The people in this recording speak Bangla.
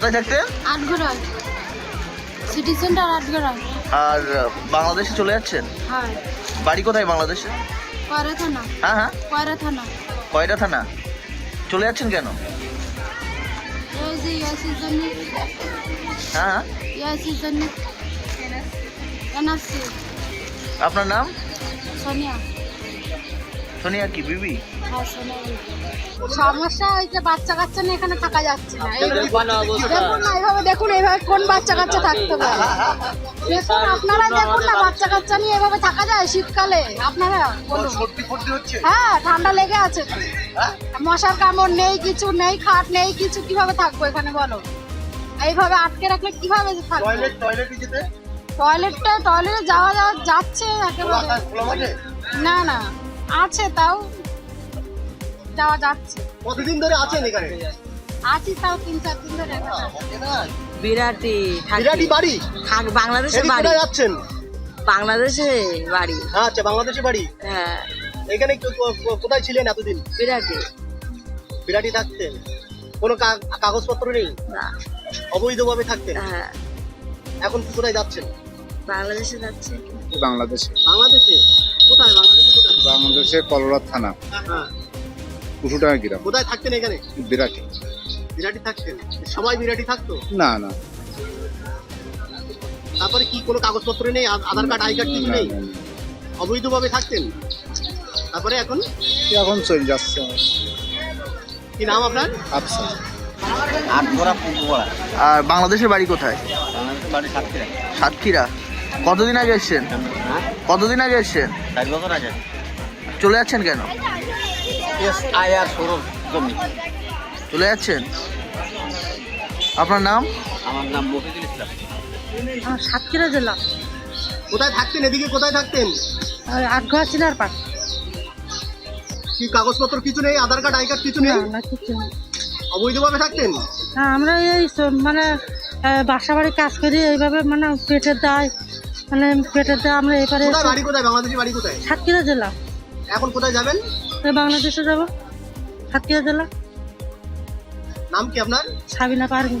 কোথায় থাকতেন আটঘরায় সিটি সেন্টার আটঘরায় আর বাংলাদেশে চলে যাচ্ছেন? হ্যাঁ। বাড়ি কোথায় বাংলাদেশে? কয়রা থানা। হ্যাঁ হ্যাঁ। কয়রা থানা। কয়টা থানা? চলে যাচ্ছেন কেন? হ্যাঁ হ্যাঁ। আপনার নাম? সোনিয়া। সোনিয়া কি বিবি? হ্যাঁ সমস্যা হয়েছে বাচ্চা কাচ্চা নিয়ে এখানে থাকা যাচ্ছে না। দেখুন না এইভাবে দেখুন এইভাবে কোন বাচ্চা কাচ্চা থাকতে পারে। দেখুন আপনারা দেখুন না বাচ্চা কাচ্চা নিয়ে এভাবে থাকা যায় শীতকালে। আপনারা বলুন। হ্যাঁ ঠান্ডা লেগে আছে। তো। মশার কামড় নেই কিছু নেই খাট নেই কিছু কীভাবে থাকব এখানে বলো? এইভাবে আটকে রাখলে কীভাবে থাকব? টয়লেটটা টয়লেটে যাওয়া যাওয়া যাচ্ছে একেবারে। না না। আছে তাও যাওয়া যাচ্ছে। কতদিন ধরে আছেন এখানে? আছি তাও তিন চার দিন ধরে বিরাটি বিরাটি বাড়ি? থাক বাংলাদেশে বাড়ি। যাচ্ছেন? বাংলাদেশে বাড়ি। আচ্ছা বাংলাদেশে বাড়ি? হ্যাঁ। এখানে কোথায় ছিলেন এতদিন? বিরাটি। বিরাটি থাকতেন? কোনো কা- কাগজপত্র নেই? না। অবৈধভাবে থাকতেন? হ্যাঁ। এখন কোথায় যাচ্ছেন? বাংলাদেশে যাচ্ছে। বাংলাদেশে। বাংলাদেশে? কোথায় বাংলাদেশে? কোথায় বাংলাদেশে কলরা থানা। হ্যাঁ। কুসুডাঙ্গা গ্রাম। কোথায় থাকতেন এখানে? বিরাটি। বিরাটি থাকতেন? সবাই বিরাটি থাকতো? না না। তারপরে কি কোনো কাগজপত্র নেই? আধার কার্ড আই কার্ড কিছু নেই। অবৈধভাবে থাকতেন? তারপরে এখন? এখন চলে যাচ্ছে কি নাম আপনার? আচ্ছা আর বাংলাদেশের বাড়ি কোথায়? বাড়ি সাতক্ষীরা। সাতক্ষীরা? কতদিন আগে এসছেন? কতদিন আগে এসছেন? চার বছর আগে। চলে যাচ্ছেন কেন? এস আই আর সৌরভ জমি। চলে যাচ্ছেন? আপনার নাম? আমার নাম মফিজুল ইসলাম। সাতক্ষীরা জেলা। কোথায় থাকতেন? এদিকে কোথায় থাকতেন? আটঘর চিনার পাশ। কি কাগজপত্র কিছু নেই? আধার কার্ড আই কার্ড কিছু নেই? না কিছু না অবৈধভাবে থাকতেন? হ্যাঁ, আমরা এই মানে বাসা বাড়ি কাজ করি এইভাবে মানে পেটের দায় মানে পেটেতে আমরা কোথায় বাড়ি কোথায়? বাংলাদেশি বাড়ি কোথায়? সাতক্ষীরা জেলা। এখন কোথায় যাবেন? বাংলাদেশে যাব। সাতক্ষীরা জেলা। নাম কি আপনার? সাবিনা পারভিন।